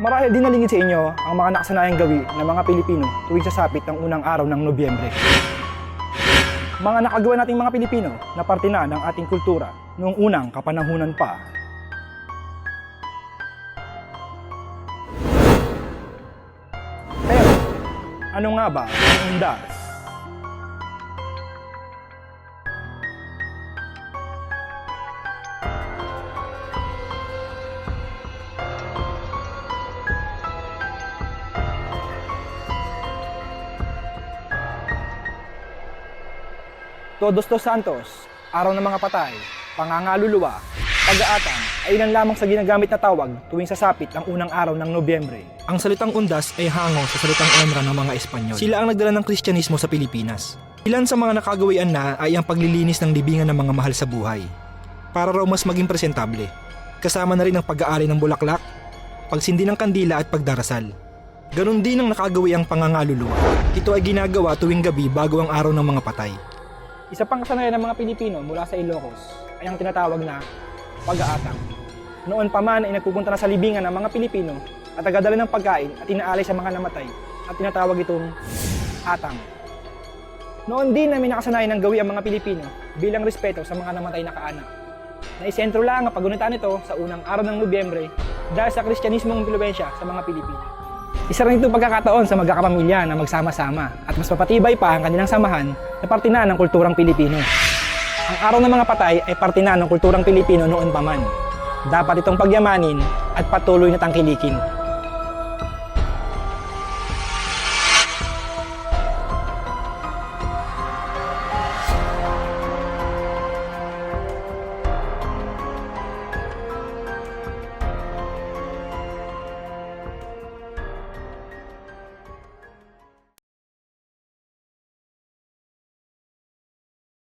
Marahil din nalingid sa inyo ang mga nakasanayang gawi ng mga Pilipino tuwing sasapit ng unang araw ng Nobyembre. Mga nakagawa nating mga Pilipino na parte na ng ating kultura noong unang kapanahunan pa. Pero, ano nga ba ang undas? Todos dos Santos, Araw ng mga Patay, Pangangaluluwa, Pag-aatang ay ilan lamang sa ginagamit na tawag tuwing sasapit ang unang araw ng Nobyembre. Ang salitang undas ay hango sa salitang onra ng mga Espanyol. Sila ang nagdala ng Kristyanismo sa Pilipinas. Ilan sa mga nakagawian na ay ang paglilinis ng libingan ng mga mahal sa buhay. Para raw mas maging presentable. Kasama na rin ang pag-aari ng bulaklak, pagsindi ng kandila at pagdarasal. Ganon din ang nakagawi ang pangangaluluwa. Ito ay ginagawa tuwing gabi bago ang araw ng mga patay. Isa pang kasanayan ng mga Pilipino mula sa Ilocos ay ang tinatawag na pag-aatang. Noon pa man ay nagpupunta na sa libingan ng mga Pilipino at tagadala ng pagkain at inaalay sa mga namatay at tinatawag itong atang. Noon din na may nakasanayan ng gawi ang mga Pilipino bilang respeto sa mga namatay na kaanak. Naisentro lang ang pagunitan nito sa unang araw ng Nobyembre dahil sa kristyanismong impluensya sa mga Pilipino. Isa rin itong pagkakataon sa magkakapamilya na magsama-sama at mas mapatibay pa ang kanilang samahan na parte na ng kulturang Pilipino. Ang araw ng mga patay ay parte na ng kulturang Pilipino noon pa man. Dapat itong pagyamanin at patuloy na tangkilikin